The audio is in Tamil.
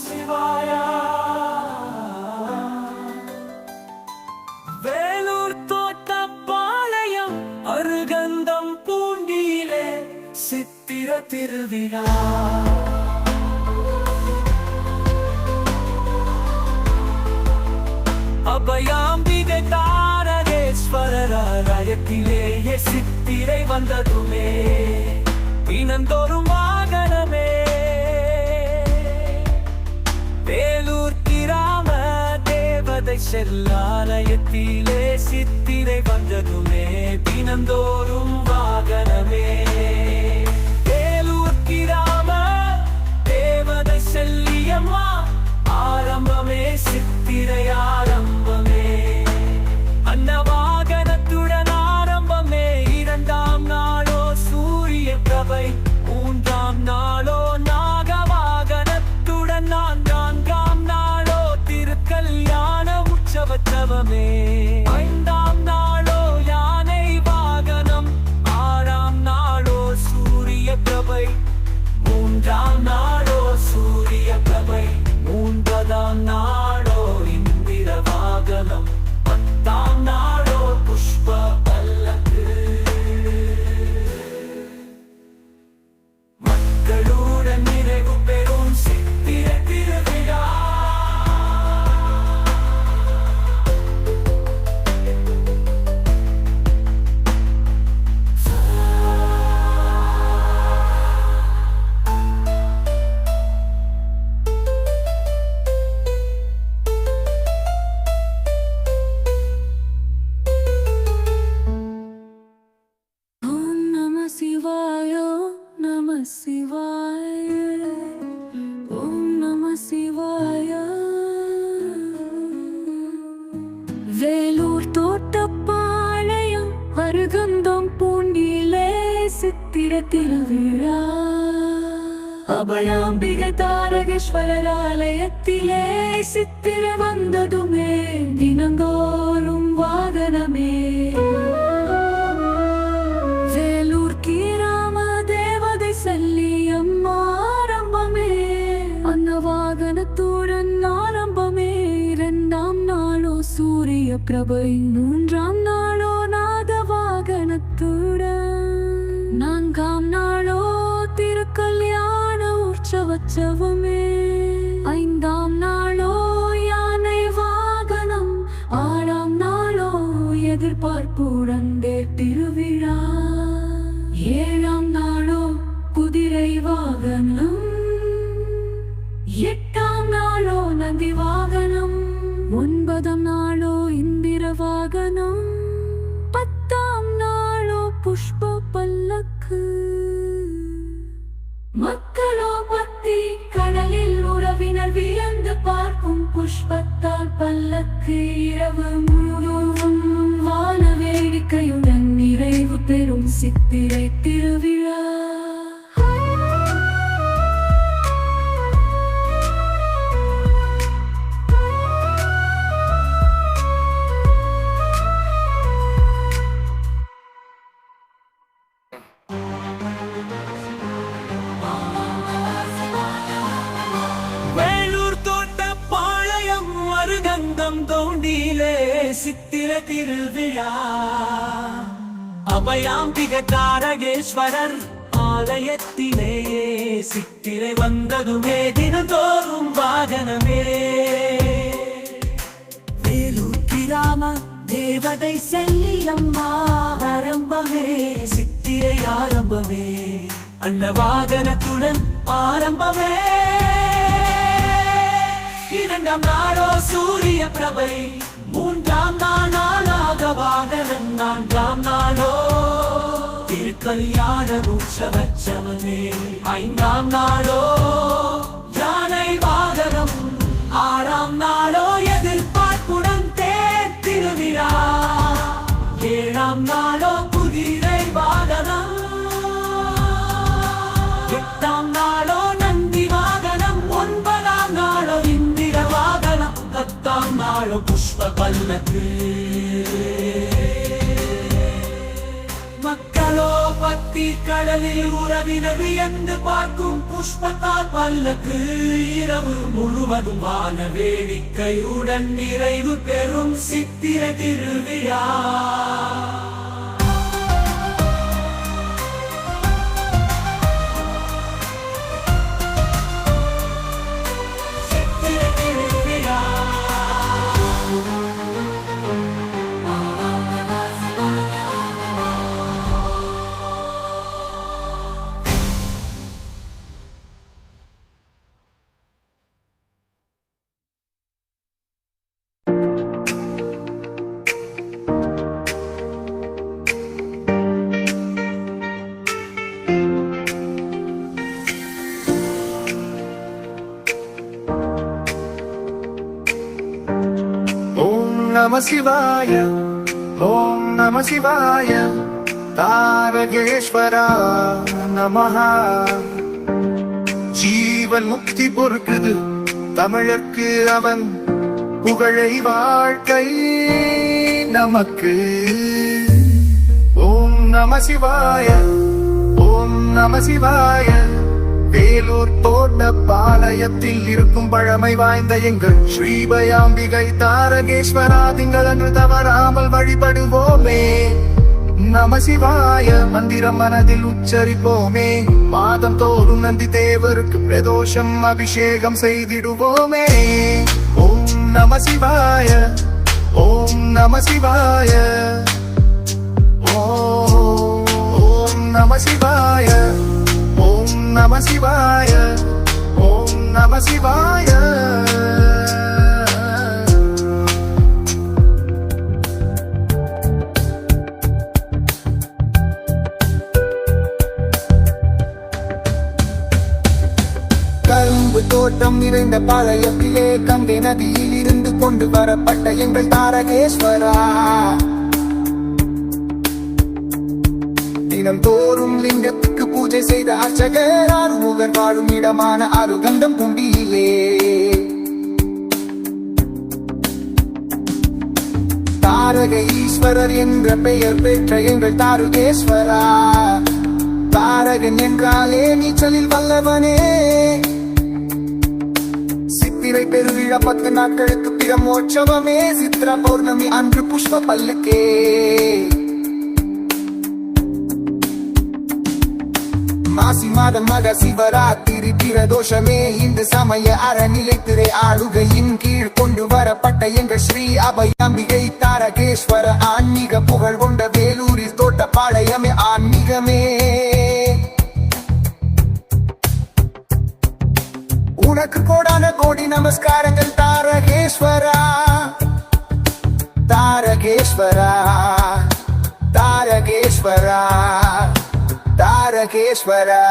சிவாயா வேலூர் தோட்டப்பாளையம் அருகந்தம் பூண்டியிலே சித்திர திருவிழா அபயாம்பிகை தாரகேஸ்வரர் ஆலயத்திலேயே சித்திரை வந்ததுமே இனந்தோறும் செல்லாலயத்திலே சித்திரை வந்ததுமே தினந்தோறும் வாகனமே. மருகந்தம் பூண்டிலே சித்திர திருவிழா. அபயாம்பிக தாரகேஸ்வரராலயத்திலே சித்திர வந்ததுமே தினந்தோறும் வாகனமே. வேலூர் கீராம தேவதை செல்லி அம்மா ஆரம்பமே. அந்த வாகனத்துடன் ஆரம்பமே. இரண்டாம் நாளோ சூரிய பிரபை மூன்றாம் நாள் வாகனத்துடன் நான்காம் நாளோ திருக்கல்யாண உற்சவச்சவமே. ஐந்தாம் நாளோ யானை வாகனம். ஆறாம் நாளோ எதிர்பார்ப்புடன் திருவிழா ஏழாம் நாளோ குதிரை வாகனம். எட்டாம் நாளோ நந்தி வாகனம். ஒன்பதாம் நாளோ இந்திர வாகனம். பல்லக்கு. மக்களோ பத்தி கடலில் உறவினர் வியந்து பார்க்கும் புஷ்பத்தால் பல்லக்கு இரவு முழுவதும் வான வேடிக்கையுடன் நிறைவு பெறும் சித்திரை திருவி சித்திர திருவிழா. அபயாம்பிக தாரகேஸ்வரர் ஆலயத்திலேயே சித்திரை வந்ததுமே தினந்தோறும் வாகனமே. வேலூர் கிராம தேவதை செல்லியம்மா ஆரம்பமே சித்திரை ஆரம்பமே. அந்த வாகனத்துடன் ஆரம்பமே. இரண்டாம் நாடோ சூரிய பிரபை மூன்றாம் நாளாக வாகனம் நான்காம் நாளோ திருக்கல்யாண உற்சவச்சவனே ஐந்தாம் நாளோ யானை வாகனம் ஆறாம் நாளோ எதிர்பார்ப்புடன் தேர் திருவிழா. ஏழாம் நாளோ குதிரை நாளோ மக்களோ பத்தி கடலில் உறவினர் வியந்து பார்க்கும் புஷ்பத்தால் பல்லக்கு இரவு முழுவதுமான வேடிக்கையுடன் நிறைவு பெறும் சித்திர திருவிழா நம சிவாய. ஓம் நம சிவாய. தாரகேஸ்வரா நமஹா. ஜீவன் முக்தி பொறுக்குது தமிழர்க்கு அவன். புகழை வாழ்க்கை நமக்கு. ஓம் நம சிவாய. ஓம் நம சிவாய. வேலூர் தோட்ட பாளையத்தில் இருக்கும் பழமை வாய்ந்த எங்கள் ஸ்ரீபயாம்பிகை தாரகேஸ்வரா திங்களன்று தவறாமல் வழிபடுவோமே. நம சிவாய மந்திரம் மனதில் உச்சரிப்போமே. மாதம் தோறும் நந்தி தேவருக்கு பிரதோஷம் அபிஷேகம் செய்திடுவோமே. ஓம் நம சிவாய ஓம் நம சிவாய. ஓம் ஓம் நம சிவாய ஓம் நம சிவாய. கரும்பு தோட்டம் நிறைந்த பாளையத்திலே கங்கை நதியில் இருந்து கொண்டு வரப்பட்ட எங்கள் தாரகேஸ்வரா. தினம் தோறும் பூஜை செய்த அர்ச்சகர் ஆறுமுகர் வாழும் இடமான அருகந்தம் குண்டியிலே தாரக ஈஸ்வரர் என்ற பெயர் பெற்ற எங்கள் தாருகேஸ்வரா. தாரகன் என்றாலே நீச்சலில் வல்லவனே. சித்திரை பெருவிழா பத்து நாட்களுக்கு பிரமோற்சவமே சித்ரா பௌர்ணமி அன்று புஷ்ப பல்லுக்கே. மாசி மாதம் மக சிவராத்திரி பிரதோஷமே இந்த சமய அறநிலைத்திரை ஆளுகையின் கீழ் கொண்டு வரப்பட்ட எங்கள் ஸ்ரீ அபயம்பிகை தாரகேஸ்வர ஆன்மீக புகழ் கொண்ட வேலூரில் தோட்ட பாளையமே ஆன்மீகமே உனக்கு கோடான கோடி நமஸ்காரங்கள் தாரகேஸ்வரா தாரகேஸ்வரா தாரகேஸ்வரா தாரகேஸ்வரா